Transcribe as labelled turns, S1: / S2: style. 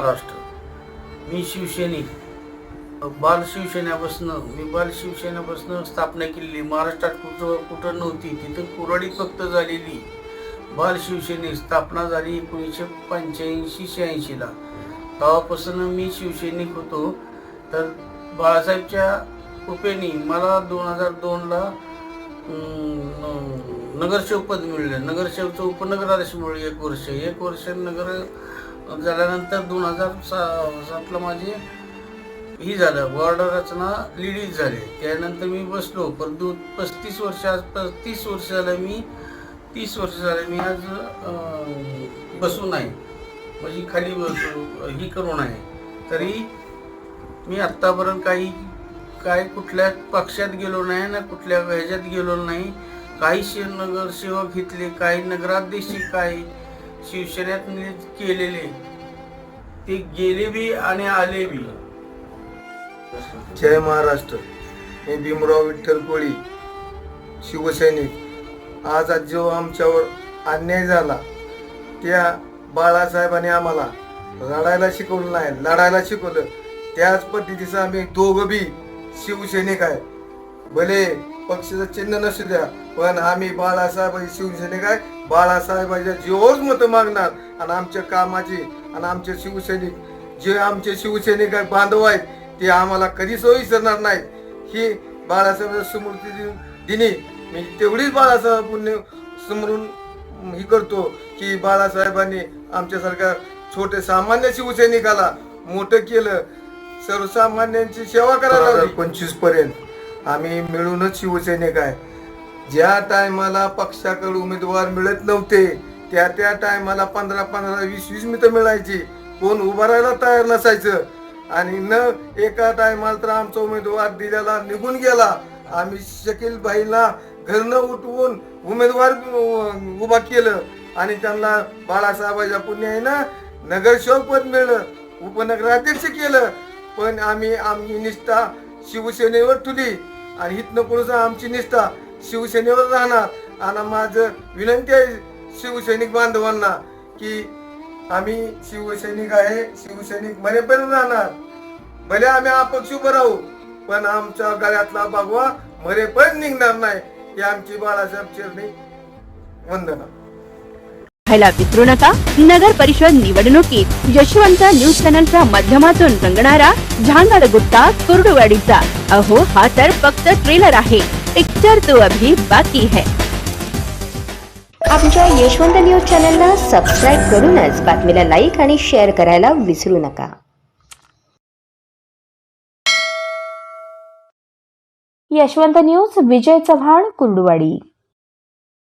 S1: महाराष्ट्र. मी शिवसैनिक. बाल शिवसेनेपासून मी बाल शिवसेनेपासून स्थापना केलेली. महाराष्ट्रात कुठं कुठं नव्हती तिथं कुराडी फक्त झालेली. बाल शिवसेने स्थापना झाली एकोणीसशे पंच्याऐंशी शहाऐंशीला तेव्हापासून मी शिवसैनिक होतो. तर बाळासाहेबच्या कृपेने मला दोन हजार दोनला नगरसेवक पद मिळलं. नगरसेवकचं उपनगराध्यक्ष मिळलं एक वर्ष. एक वर्ष नगर झाल्यानंतर दोन हजार सा सातला माझे ही झालं वॉर्ड रचना लिडीज झाली. त्यानंतर मी बसलो परंतु पस्तीस वर्ष आज पस्तीस वर्ष झालं मी तीस वर्ष झालं मी आज बसू बसून आहे म्हणजे खाली बसू ही करून आहे तरी मी आत्तापर्यंत काही काय कुठल्या पक्षात गेलो नाही ना कुठल्या ह्याच्यात गेलो नाही. काही शे नगरसेवक घेतले काही नगराध्यक्ष काही शिवसेनेत केलेले. ते गेले बी आणि आले बी.
S2: जय महाराष्ट्र. मी भीमराव विठ्ठल कोळी शिवसैनिक. आज आज जो आमच्यावर अन्याय झाला त्या बाळासाहेबांनी आम्हाला लढायला शिकवलं नाही लढायला शिकवलं. त्याच पद्धतीचं आम्ही दोघं बी शिवसैनिक आहे. भले पक्षाचं चिन्ह नसू द्या पण आम्ही बाळासाहेब शिवसैनिक आहे बाळासाहेबांच्या जीवावर मतं मागणार. आणि आमच्या कामाची आणि आमचे शिवसैनिक जे आमचे शिवसैनिक आहे बांधव आहेत ते आम्हाला कधीच विसरणार नाही ही बाळासाहेब स्मृती दिन- दिनी मी तेवढीच बाळासाहेब पुण्य स्मरून ही करतो की बाळासाहेबांनी आमच्यासारख्या छोटे सामान्य शिवसैनिकाला मोठं केलं. सर्वसामान्यांची सेवा करायला पंचवीसपर्यंत. आम्ही मिळूनच शिवसैनिक आहे. ज्या टायमाला पक्षाकडे उमेदवार मिळत नव्हते त्या त्या टायमाला पंधरा पंधरा वीस वीस मित्र मिळायची. कोण उभं राहायला तयार नसायचं. आणि न एका टायमाला तर आमचा उमेदवार दिलेला निघून गेला. आम्ही शकील भाईला घरनं उठवून उमेदवार उभा केलं. आणि त्यांना बाळासाहेबाच्या पुण्यानं नगरसेवक पद मिळलं. उपनगराध्यक्ष केलं. पण आम्ही आम्ही निष्ठा शिवसेनेवर तुली आणि इथनं पुढचं आमची निष्ठा शिवसेनेवर राहणार. आणि माझं विनंती आहे शिवसैनिक बांधवांना की आम्ही शिवसैनिक आहे शिवसैनिक मरेपर्यंत राहणार. भले आम्ही अपक्ष उभं राहू पण आमच्या गळ्यातला बागवा मरेपर्यंत निघणार नाही. ही आमची बाळासाहेब चिरणी वंदना.
S3: पाहायला विसरू नका. नगर परिषद निवडणुकीत यशवंत न्यूज चॅनलच्या माध्यमातून रंगणारा झांगाड गुट्टा कुर्डुवाडीचा. अहो हा तर फक्त ट्रेलर आहे. पिक्चर तो अभी बाकी है.
S4: आमच्या यशवंत न्यूज चॅनलला सबस्क्राईब करूनच बातमीला लाईक आणि शेअर करायला विसरू नका. यशवंत न्यूज विजय चव्हाण कुर्डुवाडी.